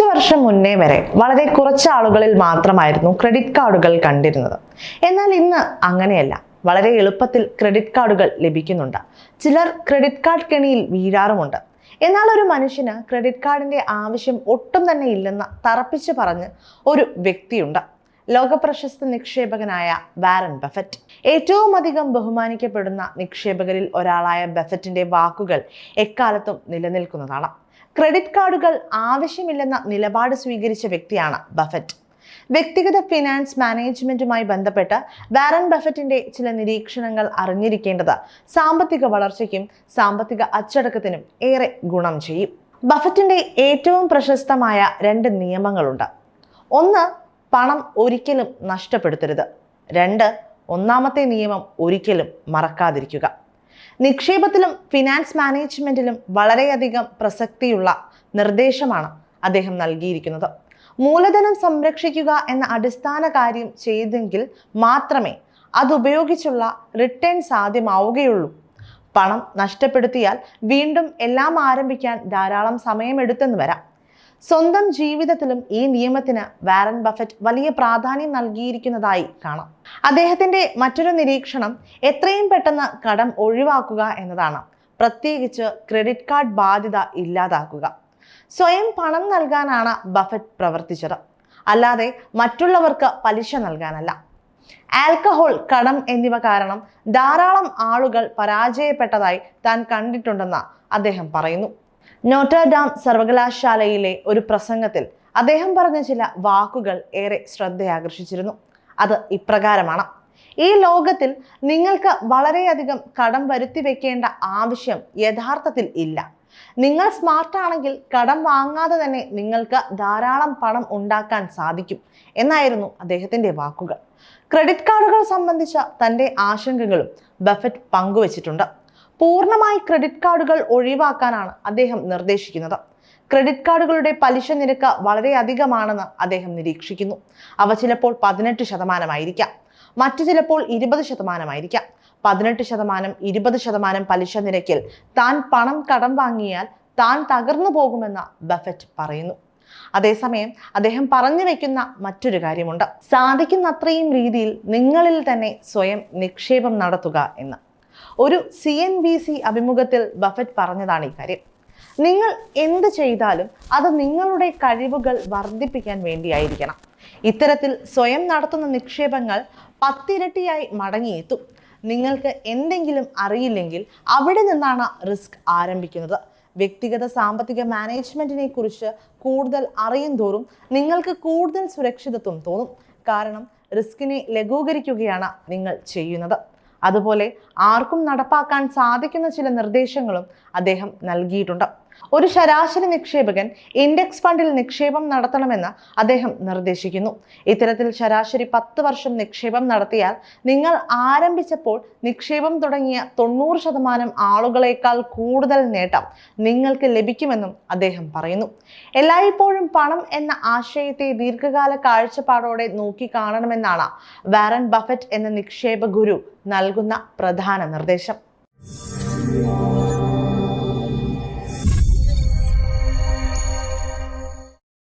കുറച്ച് വർഷം മുന്നേ വരെ വളരെ കുറച്ച് ആളുകളിൽ മാത്രമായിരുന്നു ക്രെഡിറ്റ് കാർഡുകൾ കണ്ടിരുന്നത്. എന്നാൽ ഇന്ന് അങ്ങനെയല്ല. വളരെ എളുപ്പത്തിൽ ക്രെഡിറ്റ് കാർഡുകൾ ലഭിക്കുന്നുണ്ട്. ചിലർ ക്രെഡിറ്റ് കാർഡ് കെണിയിൽ വീഴാറുമുണ്ട്. എന്നാൽ ഒരു മനുഷ്യന് ക്രെഡിറ്റ് കാർഡിന്റെ ആവശ്യം ഒട്ടും തന്നെ ഇല്ലെന്ന് തറപ്പിച്ച് പറഞ്ഞ് ഒരു വ്യക്തിയുണ്ട്. ലോകപ്രശസ്ത നിക്ഷേപകനായ വാരൻ ബഫറ്റ്. ഏറ്റവും അധികം ബഹുമാനിക്കപ്പെടുന്ന നിക്ഷേപകരിൽ ഒരാളായ ബഫറ്റിന്റെ വാക്കുകൾ എക്കാലത്തും നിലനിൽക്കുന്നതാണ്. ക്രെഡിറ്റ് കാർഡുകൾ ആവശ്യമില്ലെന്ന നിലപാട് സ്വീകരിച്ച വ്യക്തിയാണ് ബഫറ്റ്. വ്യക്തിഗത ഫിനാൻസ് മാനേജ്മെന്റുമായി ബന്ധപ്പെട്ട് വാരൻ ബഫറ്റിന്റെ ചില നിരീക്ഷണങ്ങൾ അറിഞ്ഞിരിക്കേണ്ടത് സാമ്പത്തിക വളർച്ചയ്ക്കും സാമ്പത്തിക അച്ചടക്കത്തിനും ഏറെ ഗുണം ചെയ്യും. ബഫറ്റിന്റെ ഏറ്റവും പ്രശസ്തമായ രണ്ട് നിയമങ്ങളുണ്ട്. ഒന്ന് പണം ഒരിക്കലും നഷ്ടപ്പെടുത്തരുത്. രണ്ട് ഒന്നാമത്തെ നിയമം ഒരിക്കലും മറക്കാതിരിക്കുക. നിക്ഷേപത്തിലും ഫിനാൻസ് മാനേജ്മെന്റിലും വളരെയധികം പ്രസക്തിയുള്ള നിർദ്ദേശമാണ് അദ്ദേഹം നൽകിയിരിക്കുന്നത്. മൂലധനം സംരക്ഷിക്കുക എന്ന അടിസ്ഥാന കാര്യം ചെയ്തെങ്കിൽ മാത്രമേ അതുപയോഗിച്ചുള്ള റിട്ടേൺ സാധ്യമാവുകയുള്ളൂ. പണം നഷ്ടപ്പെടുത്തിയാൽ വീണ്ടും എല്ലാം ആരംഭിക്കാൻ ധാരാളം സമയമെടുത്തെന്ന് വരാം. സ്വന്തം ജീവിതത്തിലും ഈ നിയമത്തിന് വാരൻ ബഫറ്റ് വലിയ പ്രാധാന്യം നൽകിയിരിക്കുന്നതായി കാണാം. അദ്ദേഹത്തിന്റെ മറ്റൊരു നിരീക്ഷണം എത്രയും പെട്ടെന്ന് കടം ഒഴിവാക്കുക എന്നതാണ്. പ്രത്യേകിച്ച് ക്രെഡിറ്റ് കാർഡ് ബാധ്യത ഇല്ലാതാക്കുക. സ്വയം പണം നൽകാനാണ് ബഫറ്റ് പ്രവർത്തിച്ചത്. അല്ലാതെ മറ്റുള്ളവർക്ക് പലിശ നൽകാനല്ല. ആൽക്കഹോൾ കടം എന്നിവ കാരണം ധാരാളം ആളുകൾ പരാജയപ്പെട്ടതായി താൻ കണ്ടിട്ടുണ്ടെന്ന് അദ്ദേഹം പറയുന്നു. നോട്ടർഡാം സർവകലാശാലയിലെ ഒരു പ്രസംഗത്തിൽ അദ്ദേഹം പറഞ്ഞ ചില വാക്കുകൾ ഏറെ ശ്രദ്ധയാകർഷിച്ചിരുന്നു. അത് ഇപ്രകാരമാണ്. ഈ ലോകത്തിൽ നിങ്ങൾക്ക് വളരെയധികം കടം വരുത്തി വെക്കേണ്ട ആവശ്യം യഥാർത്ഥത്തിൽ ഇല്ല. നിങ്ങൾ സ്മാർട്ടാണെങ്കിൽ കടം വാങ്ങാതെ തന്നെ നിങ്ങൾക്ക് ധാരാളം പണം ഉണ്ടാക്കാൻ സാധിക്കും എന്നായിരുന്നു അദ്ദേഹത്തിന്റെ വാക്കുകൾ. ക്രെഡിറ്റ് കാർഡുകൾ സംബന്ധിച്ച തന്റെ ആശങ്കകളും ബഫറ്റ് പങ്കുവച്ചിട്ടുണ്ട്. പൂർണമായി ക്രെഡിറ്റ് കാർഡുകൾ ഒഴിവാക്കാനാണ് അദ്ദേഹം നിർദ്ദേശിക്കുന്നത്. ക്രെഡിറ്റ് കാർഡുകളുടെ പലിശ നിരക്ക് വളരെയധികമാണെന്ന് അദ്ദേഹം നിരീക്ഷിക്കുന്നു. അവ ചിലപ്പോൾ പതിനെട്ട് ശതമാനമായിരിക്കാം. മറ്റു ചിലപ്പോൾ ഇരുപത് ശതമാനമായിരിക്കാം. പതിനെട്ട് ശതമാനം ഇരുപത് ശതമാനം പലിശ നിരക്കിൽ താൻ പണം കടം വാങ്ങിയാൽ താൻ തകർന്നു പോകുമെന്ന് ബഫറ്റ് പറയുന്നു. അതേസമയം അദ്ദേഹം പറഞ്ഞു വെക്കുന്ന മറ്റൊരു കാര്യമുണ്ട്. സാധിക്കുന്നത്രയും രീതിയിൽ നിങ്ങളിൽ തന്നെ സ്വയം നിക്ഷേപം നടത്തുക എന്ന്. ഒരു സി എൻ ബി സി അഭിമുഖത്തിൽ ബഫറ്റ് പറഞ്ഞതാണ് ഈ കാര്യം. നിങ്ങൾ എന്ത് ചെയ്താലും അത് നിങ്ങളുടെ കഴിവുകൾ വർദ്ധിപ്പിക്കാൻ വേണ്ടിയായിരിക്കണം. ഇത്തരത്തിൽ സ്വയം നടത്തുന്ന നിക്ഷേപങ്ങൾ പത്തിരട്ടിയായി മടങ്ങിയെത്തും. നിങ്ങൾക്ക് എന്തെങ്കിലും അറിയില്ലെങ്കിൽ അവിടെ നിന്നാണ് റിസ്ക് ആരംഭിക്കുന്നത്. വ്യക്തിഗത സാമ്പത്തിക മാനേജ്മെന്റിനെ കുറിച്ച് കൂടുതൽ അറിയും തോറും നിങ്ങൾക്ക് കൂടുതൽ സുരക്ഷിതത്വം തോന്നും. കാരണം റിസ്കിനെ ലഘൂകരിക്കുകയാണ് നിങ്ങൾ ചെയ്യുന്നത്. അതുപോലെ ആർക്കും നടപ്പാക്കാൻ സാധിക്കുന്ന ചില നിർദ്ദേശങ്ങളും അദ്ദേഹം നൽകിയിട്ടുണ്ട്. ഒരു ശരാശരി നിക്ഷേപകൻ ഇൻഡെക്സ് ഫണ്ടിൽ നിക്ഷേപം നടത്തണമെന്ന് അദ്ദേഹം നിർദ്ദേശിക്കുന്നു. ഇത്തരത്തിൽ ശരാശരി പത്ത് വർഷം നിക്ഷേപം നടത്തിയാൽ നിങ്ങൾ ആരംഭിച്ചപ്പോൾ നിക്ഷേപം തുടങ്ങിയ തൊണ്ണൂറ് ശതമാനം ആളുകളേക്കാൾ കൂടുതൽ നേട്ടം നിങ്ങൾക്ക് ലഭിക്കുമെന്നും അദ്ദേഹം പറയുന്നു. എല്ലായ്പ്പോഴും പണം എന്ന ആശയത്തെ ദീർഘകാല കാഴ്ചപ്പാടോടെ നോക്കി കാണണമെന്നാണ് വാരൻ ബഫറ്റ് എന്ന നിക്ഷേപ ഗുരു നൽകുന്ന പ്രധാന നിർദ്ദേശം.